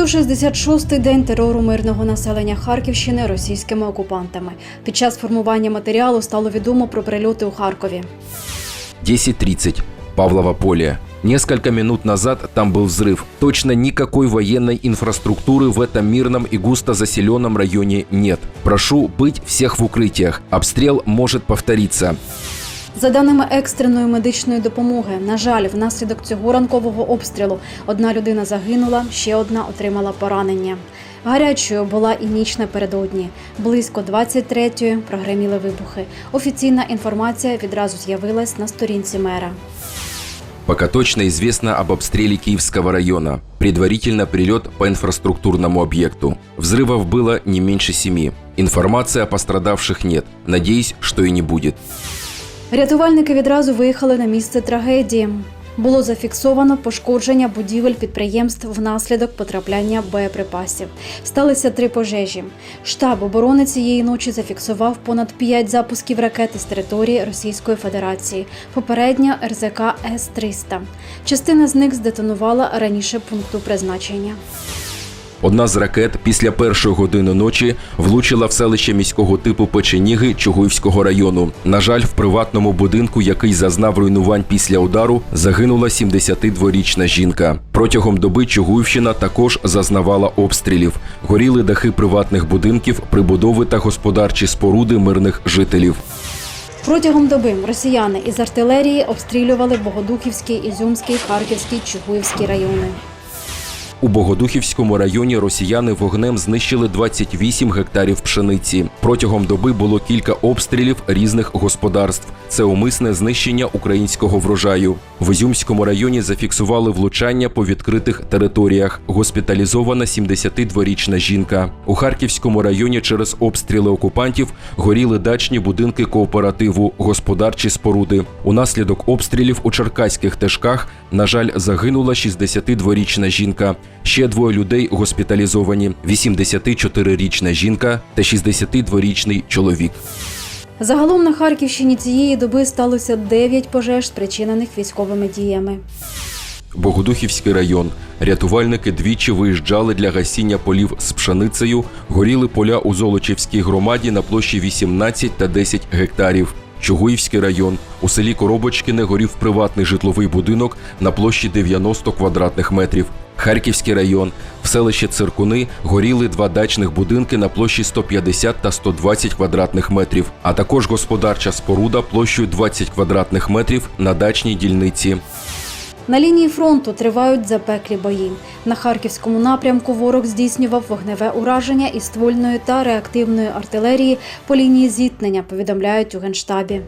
166-й день терору мирного населення Харківщини російськими окупантами. Під час формування матеріалу стало відомо про прильоти у Харкові. 10.30. Павлово поле. Несколько минут назад там был взрыв. Точно никакой военной инфраструктуры в этом мирном и густо заселенном районе нет. Прошу быть всех в укрытиях. Обстрел может повториться. За даними екстреної медичної допомоги, на жаль, внаслідок цього ранкового обстрілу одна людина загинула, ще одна отримала поранення. Гарячою була і ніч напередодні. Близько 23-ї прогреміли вибухи. Офіційна інформація відразу з'явилась на сторінці мера. Пока точно известно об обстреле Киевского района. Предварительно прилет по инфраструктурному объекту. Взрывов было не меньше семи. Информации о пострадавших нет. Надеюсь, что и не будет. Рятувальники відразу виїхали на місце трагедії. Було зафіксовано пошкодження будівель підприємств внаслідок потрапляння боєприпасів. Сталися три пожежі. Штаб оборони цієї ночі зафіксував понад п'ять запусків ракет із території Російської Федерації. Попередньо РЗК С-300. Частина з них здетонувала раніше пункту призначення. Одна з ракет після першої години ночі влучила в селище міського типу Печеніги Чугуївського району. На жаль, в приватному будинку, який зазнав руйнувань після удару, загинула 72-річна жінка. Протягом доби Чугуївщина також зазнавала обстрілів. Горіли дахи приватних будинків, прибудови та господарчі споруди мирних жителів. Протягом доби росіяни із артилерії обстрілювали Богодухівський, Ізюмський, Харківський, Чугуївський райони. У Богодухівському районі росіяни вогнем знищили 28 гектарів пшениці. Протягом доби було кілька обстрілів різних господарств. Це умисне знищення українського врожаю. В Ізюмському районі зафіксували влучання по відкритих територіях. Госпіталізована 72-річна жінка. У Харківському районі через обстріли окупантів горіли дачні будинки кооперативу, господарчі споруди. Унаслідок обстрілів у черкаських тежках, на жаль, загинула 62-річна жінка. Ще двоє людей госпіталізовані: 84-річна жінка та 62-річний чоловік. Загалом на Харківщині цієї доби сталося 9 пожеж, спричинених військовими діями. Богодухівський район. Рятувальники двічі виїжджали для гасіння полів з пшеницею. Горіли поля у Золочівській громаді на площі 18 та 10 гектарів. Чугуївський район. У селі Коробочкине горів приватний житловий будинок на площі 90 квадратних метрів. Харківський район. В селищі Циркуни горіли два дачних будинки на площі 150 та 120 квадратних метрів, а також господарча споруда площею 20 квадратних метрів на дачній дільниці. На лінії фронту тривають запеклі бої. На харківському напрямку ворог здійснював вогневе ураження із ствольної та реактивної артилерії по лінії зіткнення, повідомляють у генштабі.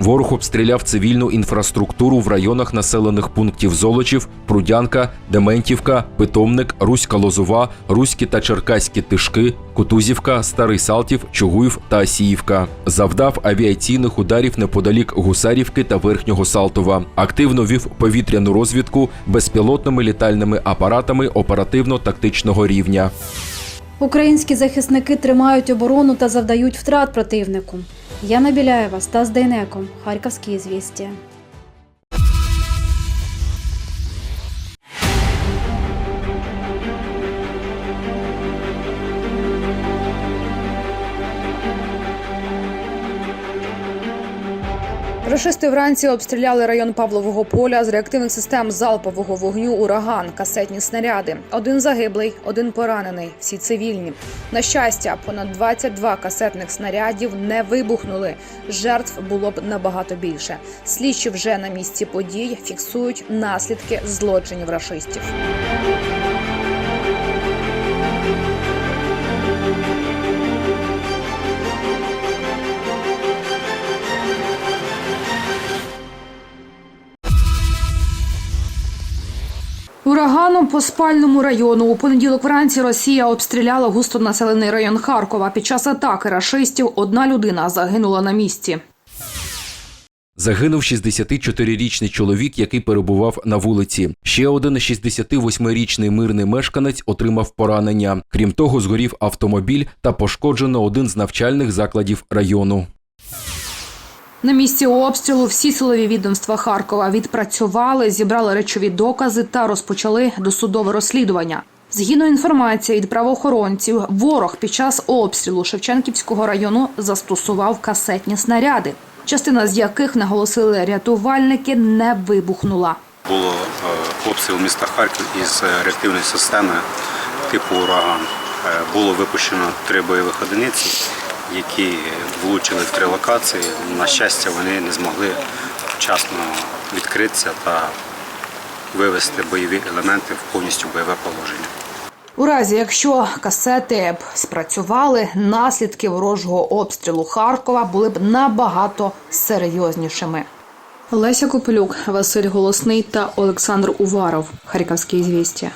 Ворог обстріляв цивільну інфраструктуру в районах населених пунктів Золочів, Прудянка, Дементівка, Питомник, Руська Лозова, Руські та Черкаські Тишки, Кутузівка, Старий Салтів, Чугуїв та Асіївка. Завдав авіаційних ударів неподалік Гусарівки та Верхнього Салтова. Активно вів повітряну розвідку безпілотними літальними апаратами оперативно-тактичного рівня. Українські захисники тримають оборону та завдають втрат противнику. Яна Біляєва, Стас Дейнеко, Харківські звістя. Рашисти вранці обстріляли район Павлового поля з реактивних систем залпового вогню ураган, касетні снаряди. Один загиблий, один поранений. Всі цивільні. На щастя, понад 22 касетних снарядів не вибухнули. Жертв було б набагато більше. Слідчі вже на місці подій фіксують наслідки злочинів рашистів. Ураганом по спальному району у понеділок вранці Росія обстріляла густонаселений район Харкова. Під час атаки рашистів одна людина загинула на місці. Загинув 64-річний чоловік, який перебував на вулиці. Ще один 68-річний мирний мешканець отримав поранення. Крім того, згорів автомобіль та пошкоджено один з навчальних закладів району. На місці обстрілу всі силові відомства Харкова відпрацювали, зібрали речові докази та розпочали досудове розслідування. Згідно інформації від правоохоронців, ворог під час обстрілу Шевченківського району застосував касетні снаряди, частина з яких наголосили рятувальники, не вибухнула. Було е, обстріл міста Харків із е, реактивної системи типу ураган. Е, Було випущено три бойових одиниці, які влучили в три локації. На щастя, вони не змогли вчасно відкритися та вивести бойові елементи в повністю бойове положення. У разі, якщо касети б спрацювали, наслідки ворожого обстрілу Харкова були б набагато серйознішими. Леся Копелюк, Василь Голосний та Олександр Уваров. Харківські звістя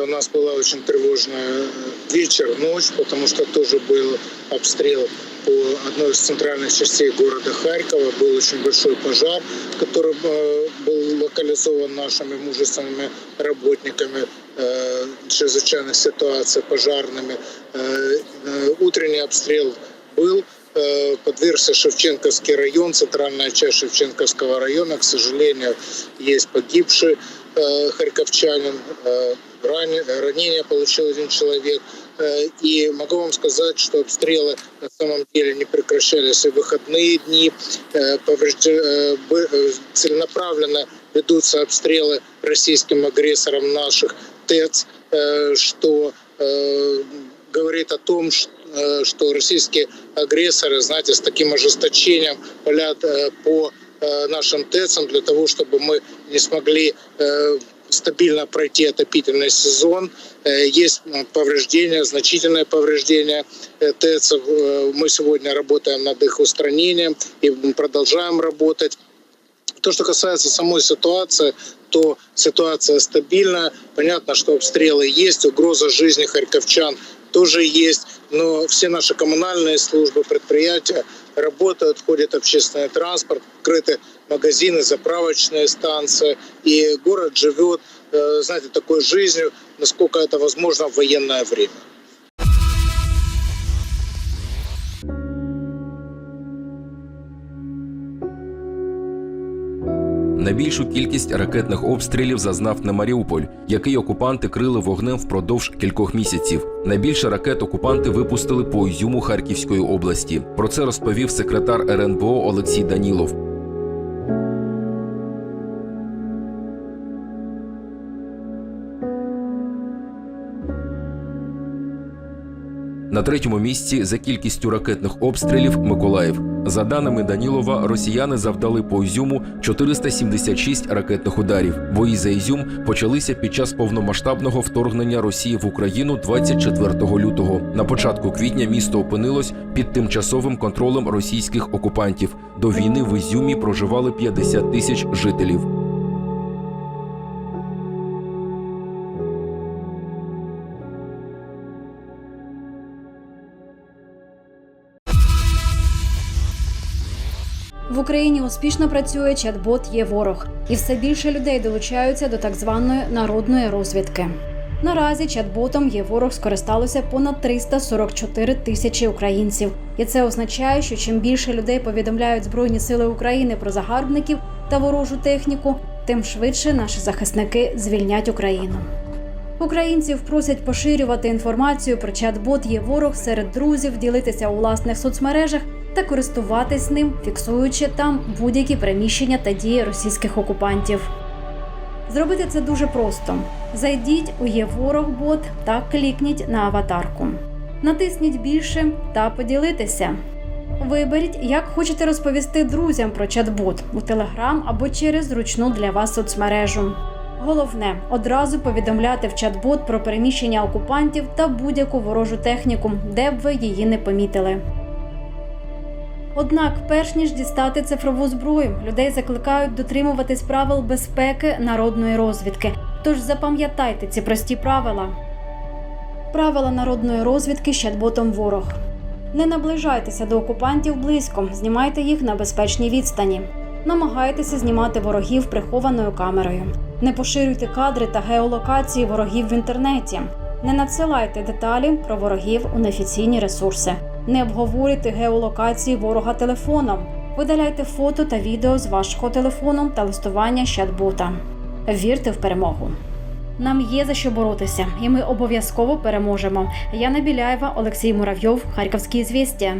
У нас была очень тревожная вечер, ночь, потому что тоже был обстрел по одной из центральных частей города Харькова. Был очень большой пожар, который э, был локализован нашими мужественными работниками э, чрезвычайных ситуаций, пожарными. Э, э, Утренний обстрел был, э, подвергся Шевченковский район, центральная часть Шевченковского района. К сожалению, есть погибший э, харьковчанин, Ране- ранение получил один человек. Э, И могу вам сказать, что обстрелы на самом деле не прекращались и в выходные дни. Э, э, Целенаправленно ведутся обстрелы российским агрессором наших ТЭЦ, что говорит о том, что российские агрессоры, знаете, с таким ожесточением палят по нашим ТЭЦам для того, чтобы мы не смогли стабильно пройти отопительный сезон. Э, Есть м, повреждения, значительные повреждения э, ТЭЦов. Э, Мы сегодня работаем над их устранением и продолжаем работать. То, что касается самой ситуации, то ситуация стабильная. Понятно, что обстрелы есть, угроза жизни харьковчан тоже есть, но все наши коммунальные службы, предприятия работают, ходит общественный транспорт, открыты магазины, заправочные станции, и город живет, э, знаете, такой жизнью, насколько это возможно в военное время. Найбільшу кількість ракетних обстрілів зазнав не Маріуполь, який окупанти крили вогнем впродовж кількох місяців. Найбільше ракет окупанти випустили по Ізюму Харківської області. Про це розповів секретар РНБО Олексій Данілов. На третьому місці за кількістю ракетних обстрілів Миколаїв. За даними Данілова, росіяни завдали по Ізюму 476 ракетних ударів. Бої за Ізюм почалися під час повномасштабного вторгнення Росії в Україну 24 лютого. На початку квітня місто опинилось під тимчасовим контролем російських окупантів. До війни в Ізюмі проживали 50 тисяч жителів. В Україні успішно працює чат-бот «Є ворог, і все більше людей долучаються до так званої народної розвідки. Наразі чат-ботом «Є ворог скористалося понад 344 тисячі українців, і це означає, що чим більше людей повідомляють Збройні Сили України про загарбників та ворожу техніку, тим швидше наші захисники звільнять Україну. Українців просять поширювати інформацію про чат-бот «Є ворог серед друзів, ділитися у власних соцмережах та користуватись ним, фіксуючи там будь-які приміщення та дії російських окупантів. Зробити це дуже просто: зайдіть у «Є ворог бот та клікніть на аватарку. Натисніть більше та поділитися. Виберіть, як хочете розповісти друзям про чат-бот у Телеграм або через зручну для вас соцмережу. Головне одразу повідомляти в чат-бот про переміщення окупантів та будь-яку ворожу техніку, де б ви її не помітили. Однак, перш ніж дістати цифрову зброю, людей закликають дотримуватись правил безпеки народної розвідки. Тож запам'ятайте ці прості правила. Правила народної розвідки з чат-ботом ворог. Не наближайтеся до окупантів близько, знімайте їх на безпечній відстані. Намагайтеся знімати ворогів прихованою камерою. Не поширюйте кадри та геолокації ворогів в інтернеті. Не надсилайте деталі про ворогів у неофіційні ресурси. Не обговорюйте геолокації ворога телефоном. Видаляйте фото та відео з вашого телефону та листування з чат-бота. Вірте в перемогу! Нам є за що боротися, і ми обов'язково переможемо. Яна Біляєва, Олексій Муравйов, Харківські звістя.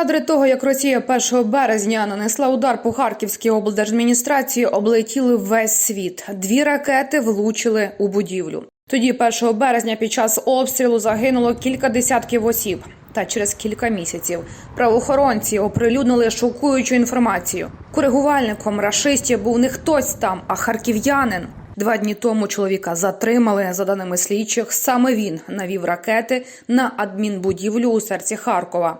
Кадри того, як Росія 1 березня нанесла удар по Харківській облдержадміністрації, облетіли весь світ. Дві ракети влучили у будівлю. Тоді, 1 березня, під час обстрілу загинуло кілька десятків осіб. Та через кілька місяців правоохоронці оприлюднили шокуючу інформацію. Коригувальником рашистів був не хтось там, а харків'янин. Два дні тому чоловіка затримали. За даними слідчих, саме він навів ракети на адмінбудівлю у серці Харкова.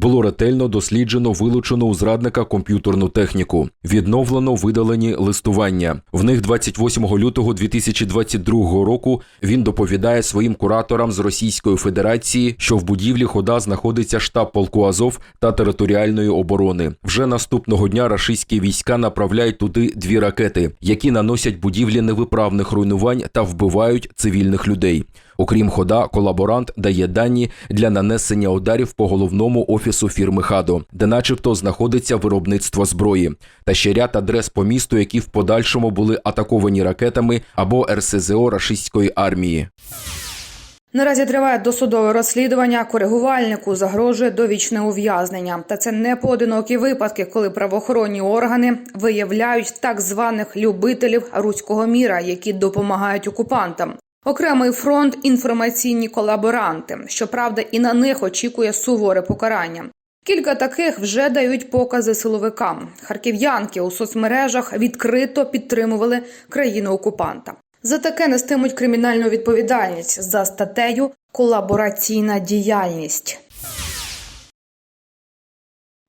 Було ретельно досліджено вилучено у зрадника комп'ютерну техніку. Відновлено видалені листування. В них 28 лютого 2022 року він доповідає своїм кураторам з Російської Федерації, що в будівлі хода знаходиться штаб полку Азов та територіальної оборони. Вже наступного дня рашистські війська направляють туди дві ракети, які наносять будівлі невиправних руйнувань та вбивають цивільних людей. Окрім хода, колаборант дає дані для нанесення ударів по головному офісу фірми Хадо, де, начебто, знаходиться виробництво зброї, та ще ряд адрес по місту, які в подальшому були атаковані ракетами або РСЗО рашистської армії. Наразі триває досудове розслідування. Коригувальнику загрожує довічне ув'язнення. Та це не поодинокі випадки, коли правоохоронні органи виявляють так званих любителів руського міра, які допомагають окупантам. Окремий фронт інформаційні колаборанти. Щоправда, і на них очікує суворе покарання. Кілька таких вже дають покази силовикам. Харків'янки у соцмережах відкрито підтримували країну окупанта. За таке нестимуть кримінальну відповідальність за статтею колабораційна діяльність.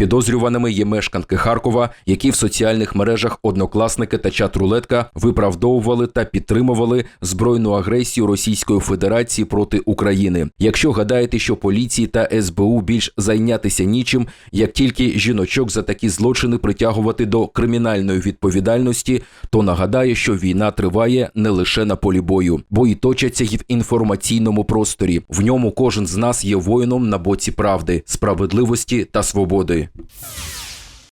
Підозрюваними є мешканки Харкова, які в соціальних мережах однокласники та чат-рулетка виправдовували та підтримували збройну агресію Російської Федерації проти України. Якщо гадаєте, що поліції та СБУ більш зайнятися нічим, як тільки жіночок за такі злочини притягувати до кримінальної відповідальності, то нагадає, що війна триває не лише на полі бою, бої точаться й в інформаційному просторі. В ньому кожен з нас є воїном на боці правди, справедливості та свободи.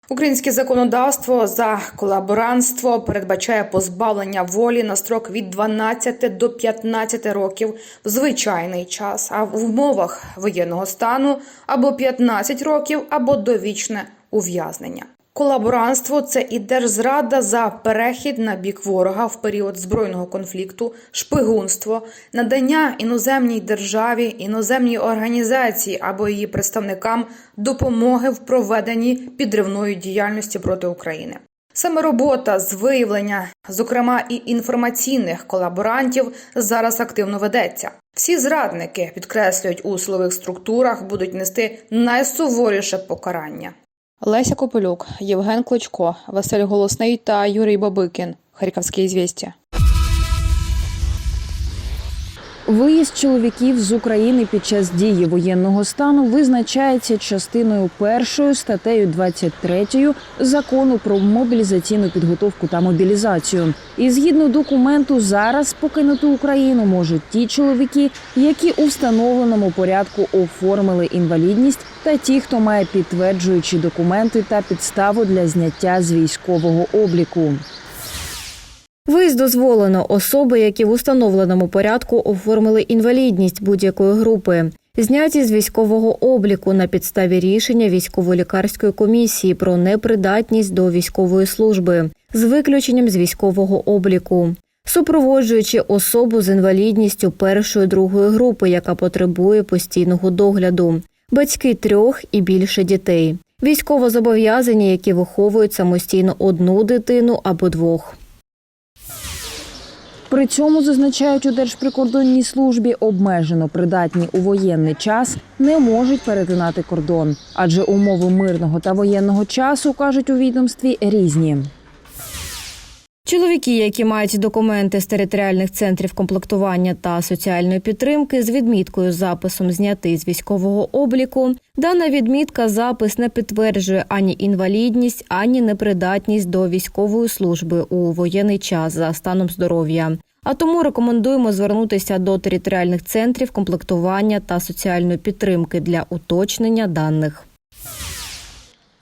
Українське законодавство за колаборантство передбачає позбавлення волі на строк від 12 до 15 років в звичайний час, а в умовах воєнного стану або 15 років, або довічне ув'язнення. Колаборантство це і держзрада за перехід на бік ворога в період збройного конфлікту, шпигунство, надання іноземній державі, іноземній організації або її представникам допомоги в проведенні підривної діяльності проти України. Саме робота з виявлення, зокрема і інформаційних колаборантів, зараз активно ведеться. Всі зрадники підкреслюють у силових структурах будуть нести найсуворіше покарання. Леся Копилюк, Євген Кличко, Василь Голосний та Юрій Бабикін. Харківські звістя. Виїзд чоловіків з України під час дії воєнного стану визначається частиною першою статтею 23 закону про мобілізаційну підготовку та мобілізацію. І згідно документу, зараз покинути Україну можуть ті чоловіки, які у встановленому порядку оформили інвалідність, та ті, хто має підтверджуючі документи та підставу для зняття з військового обліку. Виїзд дозволено. Особи, які в установленому порядку оформили інвалідність будь-якої групи, зняті з військового обліку на підставі рішення військово-лікарської комісії про непридатність до військової служби з виключенням з військового обліку, супроводжуючи особу з інвалідністю першої другої групи, яка потребує постійного догляду, батьки трьох і більше дітей, військовозобов'язані, які виховують самостійно одну дитину або двох. При цьому зазначають у Держприкордонній службі обмежено придатні у воєнний час не можуть перетинати кордон, адже умови мирного та воєнного часу кажуть у відомстві різні. Чоловіки, які мають документи з територіальних центрів комплектування та соціальної підтримки з відміткою записом знятий з військового обліку, дана відмітка запис не підтверджує ані інвалідність, ані непридатність до військової служби у воєнний час за станом здоров'я. А тому рекомендуємо звернутися до територіальних центрів комплектування та соціальної підтримки для уточнення даних.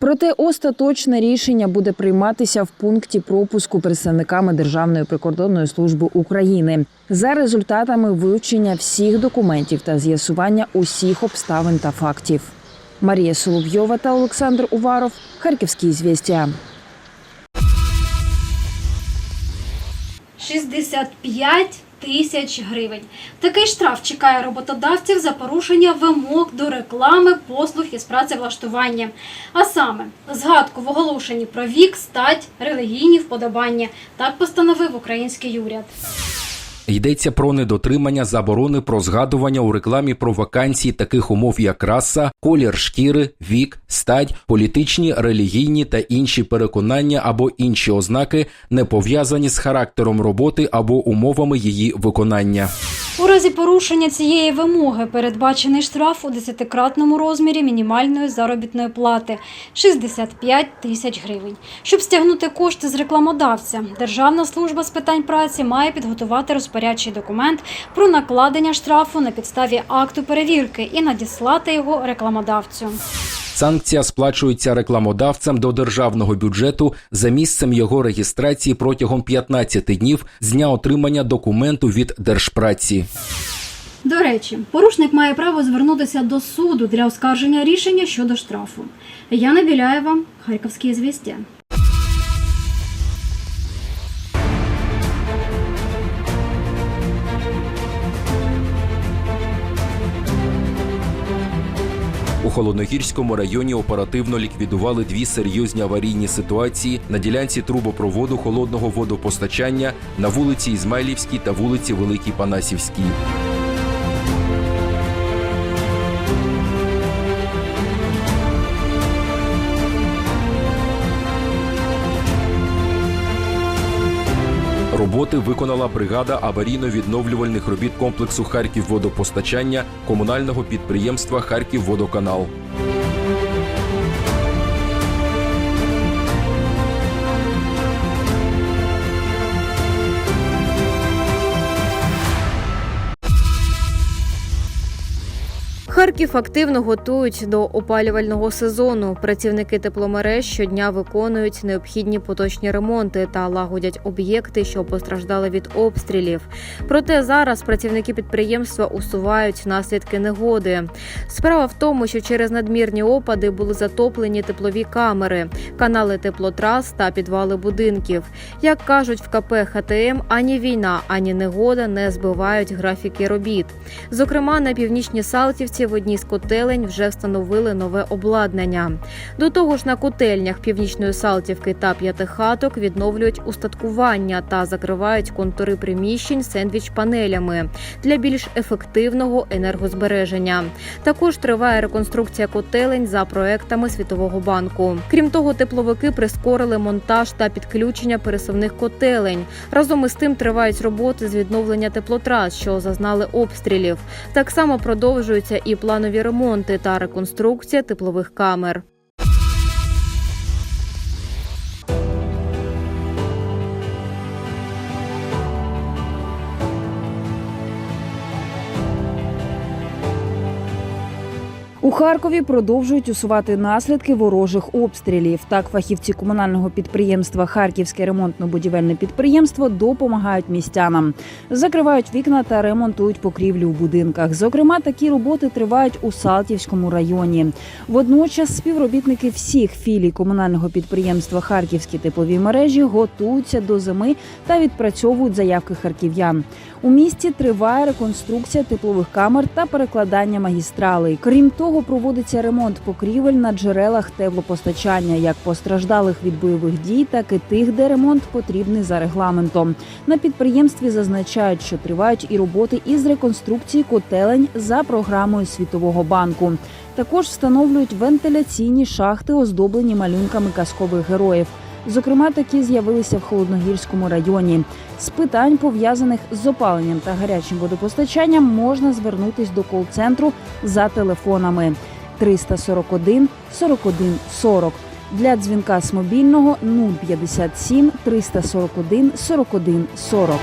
Проте остаточне рішення буде прийматися в пункті пропуску представниками Державної прикордонної служби України за результатами вивчення всіх документів та з'ясування усіх обставин та фактів. Марія Соловйова та Олександр Уваров. Харківські звістя. 65 тисяч гривень. Такий штраф чекає роботодавців за порушення вимог до реклами, послуг із працевлаштування. А саме згадку в оголошенні про вік, стать, релігійні вподобання. Так постановив український уряд. Йдеться про недотримання заборони про згадування у рекламі про вакансії таких умов, як раса, колір шкіри, вік, стать, політичні, релігійні та інші переконання або інші ознаки, не пов'язані з характером роботи або умовами її виконання. У разі порушення цієї вимоги передбачений штраф у десятикратному розмірі мінімальної заробітної плати 65 тисяч гривень. Щоб стягнути кошти з рекламодавця, Державна служба з питань праці має підготувати розпорядчий документ про накладення штрафу на підставі акту перевірки і надіслати його рекламодавцю. Санкція сплачується рекламодавцем до державного бюджету за місцем його реєстрації протягом 15 днів з дня отримання документу від Держпраці. До речі, порушник має право звернутися до суду для оскарження рішення щодо штрафу. Яна Біляєва, Харківські звістя. Холодногірському районі оперативно ліквідували дві серйозні аварійні ситуації на ділянці трубопроводу холодного водопостачання на вулиці Ізмайлівській та вулиці Великій Панасівській. Роботи виконала бригада аварійно-відновлювальних робіт комплексу Харківводопостачання комунального підприємства Харківводоканал. Харків активно готують до опалювального сезону. Працівники тепломереж щодня виконують необхідні поточні ремонти та лагодять об'єкти, що постраждали від обстрілів. Проте зараз працівники підприємства усувають наслідки негоди. Справа в тому, що через надмірні опади були затоплені теплові камери, канали теплотрас та підвали будинків. Як кажуть в КП ХТМ, ані війна, ані негода не збивають графіки робіт. Зокрема, на північній Салтівці в одній з котелень вже встановили нове обладнання. До того ж, на котельнях північної Салтівки та п'ятихаток відновлюють устаткування та закривають контури приміщень сендвіч-панелями для більш ефективного енергозбереження. Також триває реконструкція котелень за проектами Світового банку. Крім того, тепловики прискорили монтаж та підключення пересувних котелень. Разом із тим тривають роботи з відновлення теплотрас, що зазнали обстрілів. Так само продовжуються і планові ремонти та реконструкція теплових камер. У Харкові продовжують усувати наслідки ворожих обстрілів. Так, фахівці комунального підприємства Харківське ремонтно-будівельне підприємство допомагають містянам, закривають вікна та ремонтують покрівлю у будинках. Зокрема, такі роботи тривають у Салтівському районі. Водночас співробітники всіх філій комунального підприємства Харківські теплові мережі готуються до зими та відпрацьовують заявки харків'ян. У місті триває реконструкція теплових камер та перекладання магістралей. Крім того, проводиться ремонт покрівель на джерелах теплопостачання, як постраждалих від бойових дій, так і тих, де ремонт потрібний за регламентом. На підприємстві зазначають, що тривають і роботи із реконструкції котелень за програмою Світового банку. Також встановлюють вентиляційні шахти, оздоблені малюнками казкових героїв. Зокрема, такі з'явилися в холодногірському районі. З питань пов'язаних з опаленням та гарячим водопостачанням можна звернутись до кол-центру за телефонами 341 41 40. Для дзвінка з мобільного 057 341 41 40.